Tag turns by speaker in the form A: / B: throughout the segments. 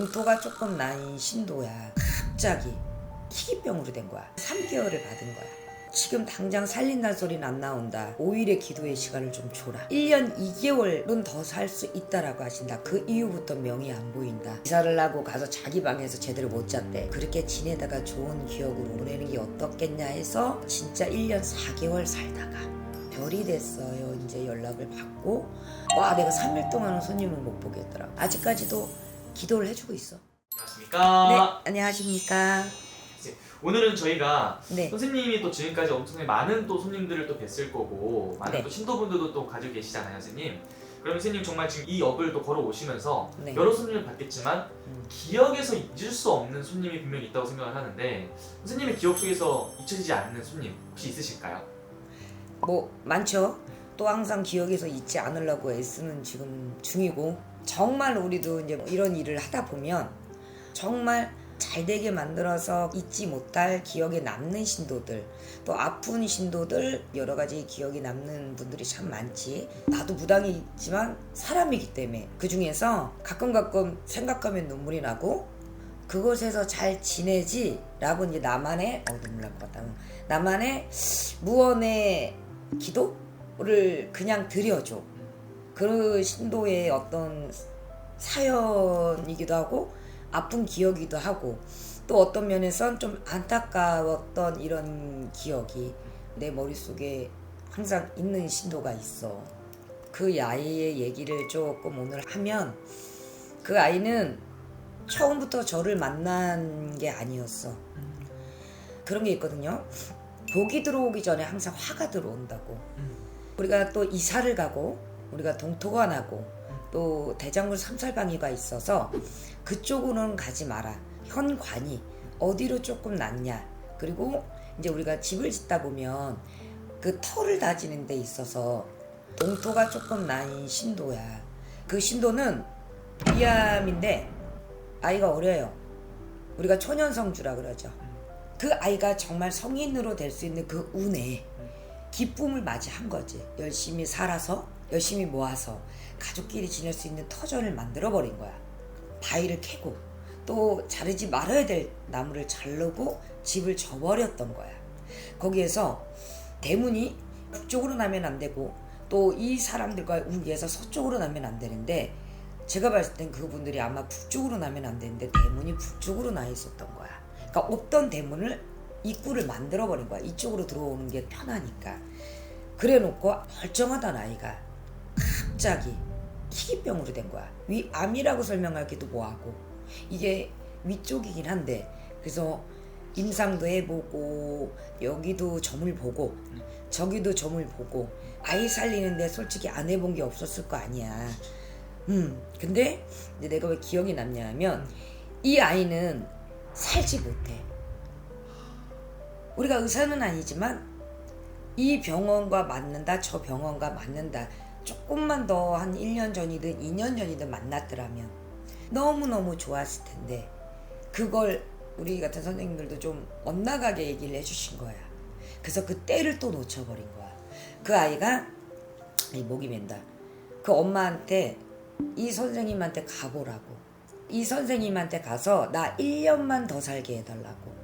A: 농토가 조금 나인 신도야. 갑자기 희귀병으로 된 거야. 3개월을 받은 거야. 지금 당장 살린다는 소리는 안 나온다. 5일의 기도의 시간을 좀 줘라. 1년 2개월은 더 살 수 있다라고 하신다. 그 이후부터 명이 안 보인다. 이사를 하고 가서 자기 방에서 제대로 못 잤대. 그렇게 지내다가 좋은 기억으로 보내는 게 어떻겠냐 해서 진짜 1년 4개월 살다가 별이 됐어요. 이제 연락을 받고 와 내가 3일 동안은 손님을 못 보겠더라고. 아직까지도 기도를 해주고 있어.
B: 안녕하십니까.
A: 네 안녕하십니까.
B: 오늘은 저희가
A: 네.
B: 선생님이 또 지금까지 엄청나게 많은 또 손님들을 또 뵀을 거고 많은
A: 네.
B: 또 신도분들도 또 가지고 계시잖아요, 선생님. 그럼 선생님 정말 지금 이 업을 또 걸어 오시면서
A: 네.
B: 여러 손님을 받겠지만
A: 음.
B: 기억에서 잊을 수 없는 손님이 분명히 있다고 생각을 하는데 선생님의 기억 속에서 잊혀지지 않는 손님 혹시 있으실까요?
A: 뭐 많죠. 또 항상 기억에서 잊지 않으려고 애쓰는 지금 중이고 정말 우리도 이제 이런 일을 하다 보면 정말 잘 되게 만들어서 잊지 못할 기억에 남는 신도들 또 아픈 신도들 여러 가지 기억에 남는 분들이 참 많지. 나도 무당이 있지만 사람이기 때문에 그 중에서 가끔 가끔 생각하면 눈물이 나고 그곳에서 잘 지내지 라고 이제 나만의 어 눈물 날 것 같다. 나만의 무언의 기도를 그냥 드려줘. 그 신도의 어떤 사연이기도 하고 아픈 기억이기도 하고 또 어떤 면에선 좀 안타까웠던 이런 기억이 내 머릿속에 항상 있는 신도가 있어. 그 아이의 얘기를 조금 오늘 하면 그 아이는 처음부터 저를 만난 게 아니었어. 그런 게 있거든요. 복이 들어오기 전에 항상 화가 들어온다고. 우리가 또 이사를 가고 우리가 동토가 나고 또 대장군 삼살방이가 있어서 그쪽으로는 가지 마라. 현관이 어디로 조금 낫냐. 그리고 이제 우리가 집을 짓다 보면 그 터를 다지는 데 있어서 동토가 조금 나인 신도야. 그 신도는 비암인데 아이가 어려요. 우리가 초년성주라 그러죠. 그 아이가 정말 성인으로 될 수 있는 그 운에 기쁨을 맞이한 거지. 열심히 살아서 열심히 모아서 가족끼리 지낼 수 있는 터전을 만들어 버린 거야. 바위를 캐고 또 자르지 말아야 될 나무를 자르고 집을 져버렸던 거야. 거기에서 대문이 북쪽으로 나면 안 되고 또 이 사람들과 우기에서 서쪽으로 나면 안 되는데 제가 봤을 땐 그분들이 아마 북쪽으로 나면 안 되는데 대문이 북쪽으로 나 있었던 거야. 그러니까 없던 대문을 입구를 만들어 버린 거야. 이쪽으로 들어오는 게 편하니까. 그래 놓고 멀쩡하던 아이가 갑자기 희귀병으로 된 거야. 위 암이라고 설명하기도 뭐하고 이게 위쪽이긴 한데 그래서 임상도 해보고 여기도 점을 보고 저기도 점을 보고 아이 살리는데 솔직히 안 해본 게 없었을 거 아니야. 음 근데 내가 왜 기억이 남냐면 이 아이는 살지 못해. 우리가 의사는 아니지만 이 병원과 맞는다, 저 병원과 맞는다. 조금만 더 한 1년 전이든 2년 전이든 만났더라면 너무너무 좋았을 텐데 그걸 우리 같은 선생님들도 좀 엇나가게 얘기를 해주신 거야. 그래서 그 때를 또 놓쳐버린 거야. 그 아이가 이 목이 맨다. 그 엄마한테 이 선생님한테 가보라고. 이 선생님한테 가서 나 1년만 더 살게 해달라고.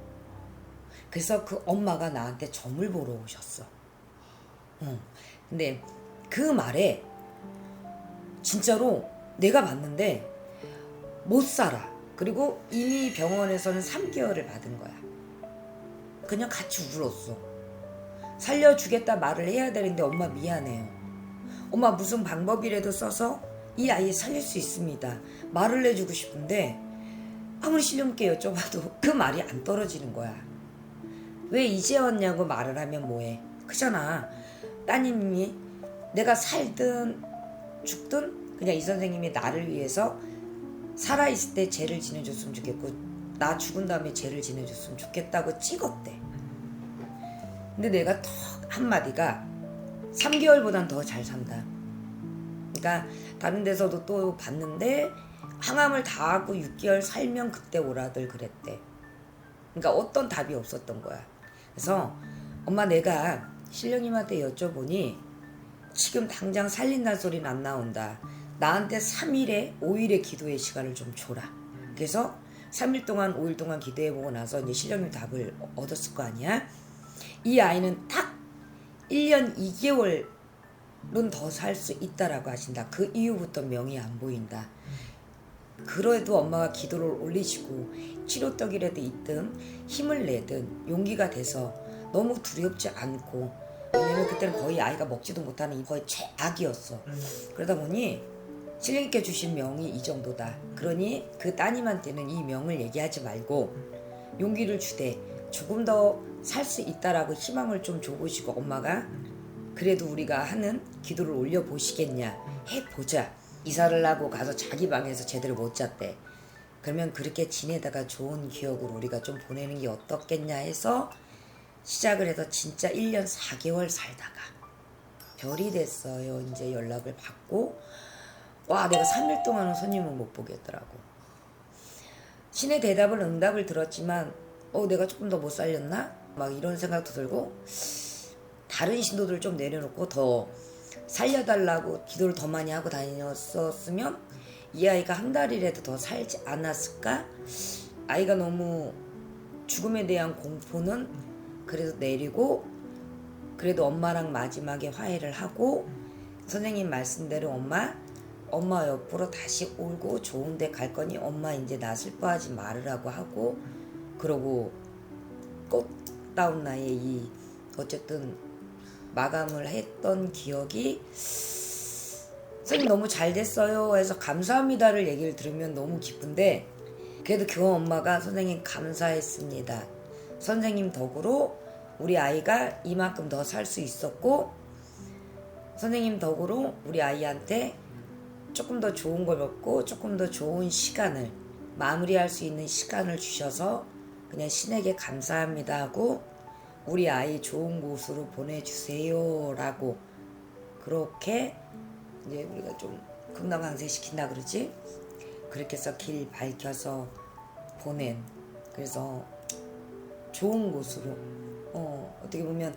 A: 그래서 그 엄마가 나한테 점을 보러 오셨어. 어. 근데 그 말에 진짜로 내가 봤는데 못 살아. 그리고 이미 병원에서는 3개월을 받은 거야. 그냥 같이 울었어. 살려주겠다 말을 해야 되는데 엄마 미안해요. 엄마 무슨 방법이라도 써서 이 아이 살릴 수 있습니다. 말을 해주고 싶은데 아무리 신령께 여쭤봐도 그 말이 안 떨어지는 거야. 왜 이제 왔냐고 말을 하면 뭐해? 그잖아. 따님이 내가 살든 죽든 그냥 이 선생님이 나를 위해서 살아있을 때 죄를 지내줬으면 좋겠고 나 죽은 다음에 죄를 지내줬으면 좋겠다고 찍었대. 근데 내가 턱 한마디가 3개월보단 더 잘 산다. 그러니까 다른 데서도 또 봤는데 항암을 다 하고 6개월 살면 그때 오라들 그랬대. 그러니까 어떤 답이 없었던 거야. 그래서 엄마 내가 신령님한테 여쭤보니 지금 당장 살린다는 소리는 안 나온다. 나한테 3일에 5일의 기도의 시간을 좀 줘라. 그래서 3일 동안 5일 동안 기도해보고 나서 이제 신령님 답을 얻었을 거 아니야 이 아이는 딱 1년 2개월은 더 살 수 있다라고 하신다 그 이후부터 명이 안 보인다 그래도 엄마가 기도를 올리시고 치료떡이라도 있든 힘을 내든 용기가 돼서 너무 두렵지 않고 왜냐면 그때는 거의 아이가 먹지도 못하는 거의 최악이었어. 그러다 보니 신령님께 주신 명이 이 정도다. 그러니 그 따님한테는 이 명을 얘기하지 말고 용기를 주되 조금 더 살 수 있다라고 희망을 좀 줘보시고 엄마가 그래도 우리가 하는 기도를 올려 보시겠냐 해보자. 이사를 하고 가서 자기 방에서 제대로 못 잤대. 그러면 그렇게 지내다가 좋은 기억으로 우리가 좀 보내는 게 어떻겠냐 해서 시작을 해서 진짜 1년 4개월 살다가 별이 됐어요. 이제 연락을 받고 와 내가 3일 동안은 손님을 못 보겠더라고. 신의 대답을 응답을 들었지만 어 내가 조금 더 못 살렸나? 막 이런 생각도 들고 다른 신도들 좀 내려놓고 더 살려달라고 기도를 더 많이 하고 다녔었으면 이 아이가 한 달이라도 더 살지 않았을까? 아이가 너무 죽음에 대한 공포는 그래도 내리고 그래도 엄마랑 마지막에 화해를 하고 선생님 말씀대로 엄마 엄마 옆으로 다시 울고 좋은 데 갈 거니 엄마 이제 나 슬퍼하지 말으라고 하고 그러고 꽃다운 나의 이 어쨌든 마감을 했던 기억이 선생님 너무 잘 됐어요 해서 감사합니다를 얘기를 들으면 너무 기쁜데 그래도 그 엄마가 선생님 감사했습니다 선생님 덕으로 우리 아이가 이만큼 더 살 수 있었고 선생님 덕으로 우리 아이한테 조금 더 좋은 걸 먹고 조금 더 좋은 시간을 마무리할 수 있는 시간을 주셔서 그냥 신에게 감사합니다 하고 우리 아이 좋은 곳으로 보내주세요 라고 그렇게 이제 우리가 좀 금강강세 시킨다 그러지? 그렇게 해서 길 밝혀서 보낸 그래서 좋은 곳으로 어 어떻게 보면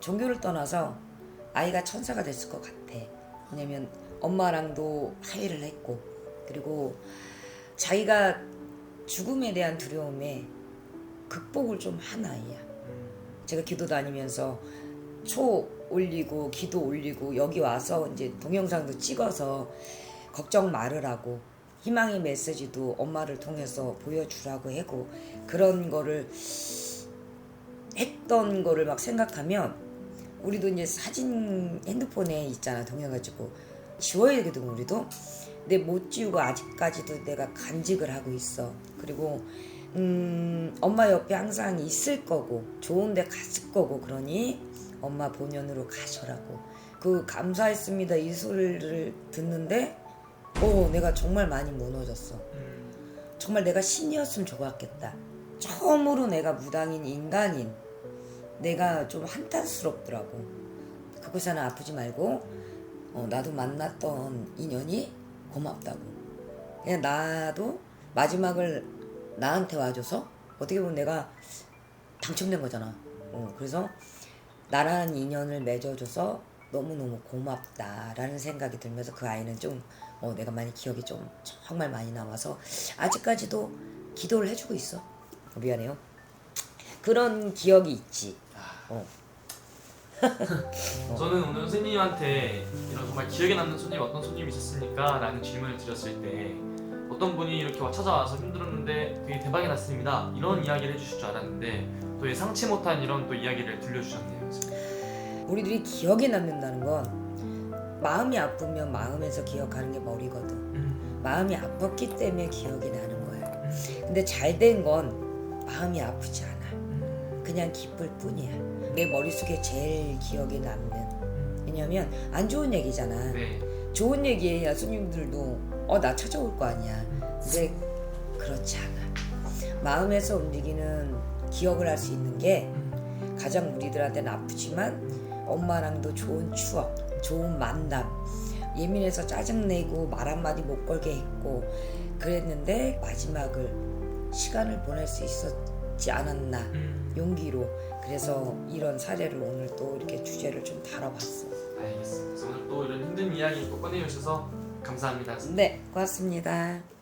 A: 종교를 떠나서 아이가 천사가 됐을 것 같아. 왜냐면 엄마랑도 화해를 했고 그리고 자기가 죽음에 대한 두려움에 극복을 좀 한 아이야. 제가 기도 다니면서 초 올리고 기도 올리고 여기 와서 이제 동영상도 찍어서 걱정 말으라고 희망의 메시지도 엄마를 통해서 보여주라고 하고 그런 거를 했던 거를 막 생각하면 우리도 이제 사진 핸드폰에 있잖아 찍고. 지워야 되거든 우리도. 근데 못 지우고 아직까지도 내가 간직을 하고 있어. 그리고 음, 엄마 옆에 항상 있을 거고 좋은 데 갔을 거고 그러니 엄마 본연으로 가셔라고. 그 감사했습니다 이 소리를 듣는데 오 내가 정말 많이 무너졌어. 정말 내가 신이었으면 좋았겠다. 처음으로 내가 무당인 인간인 내가 좀 한탄스럽더라고 그곳에는 아프지 말고 어, 나도 만났던 인연이 고맙다고 그냥 나도 마지막을 나한테 와줘서 어떻게 보면 내가 당첨된 거잖아. 어, 그래서 나란 인연을 맺어줘서 너무너무 고맙다라는 생각이 들면서 그 아이는 좀 어, 내가 많이 기억이 좀 정말 많이 남아서 아직까지도 기도를 해주고 있어. 어, 미안해요. 그런 기억이 있지. 어.
B: 저는 오늘 선생님한테 이런 정말 기억에 남는 손님 어떤 손님이 있었습니까? 라는 질문을 드렸을 때 어떤 분이 이렇게 와 찾아와서 힘들었는데 되게 대박이 났습니다 이런 이야기를 해주실 줄 알았는데 또 예상치 못한 이런 또 이야기를 들려주셨네요
A: 우리들이 기억에 남는다는 건 마음이 아프면 마음에서 기억하는 게 머리거든.
B: 음,
A: 마음이 아팠기 때문에 기억이 나는 거야.
B: 음,
A: 근데 잘 된 건 마음이 아프지 않아.
B: 음,
A: 그냥 기쁠 뿐이야. 내 머릿속에 제일 기억에 남는. 왜냐면 안 좋은 얘기잖아.
B: 네
A: 좋은 얘기해야 손님들도 어 나 찾아올 거 아니야. 근데 그렇지 않아. 마음에서 움직이는 기억을 할 수 있는 게
B: 음,
A: 가장 우리들한테는 아프지만 엄마랑도 좋은 추억, 좋은 만남. 예민해서 짜증내고 말 한마디 못 걸게 했고 그랬는데 마지막을 시간을 보낼 수 있었 지 않았나
B: 음.
A: 용기로 그래서 이런 사례를 오늘 또 이렇게 주제를 좀 다뤄봤어.
B: 알겠습니다 오늘 또 이런 힘든 이야기 또 꺼내주셔서 감사합니다
A: 네, 고맙습니다.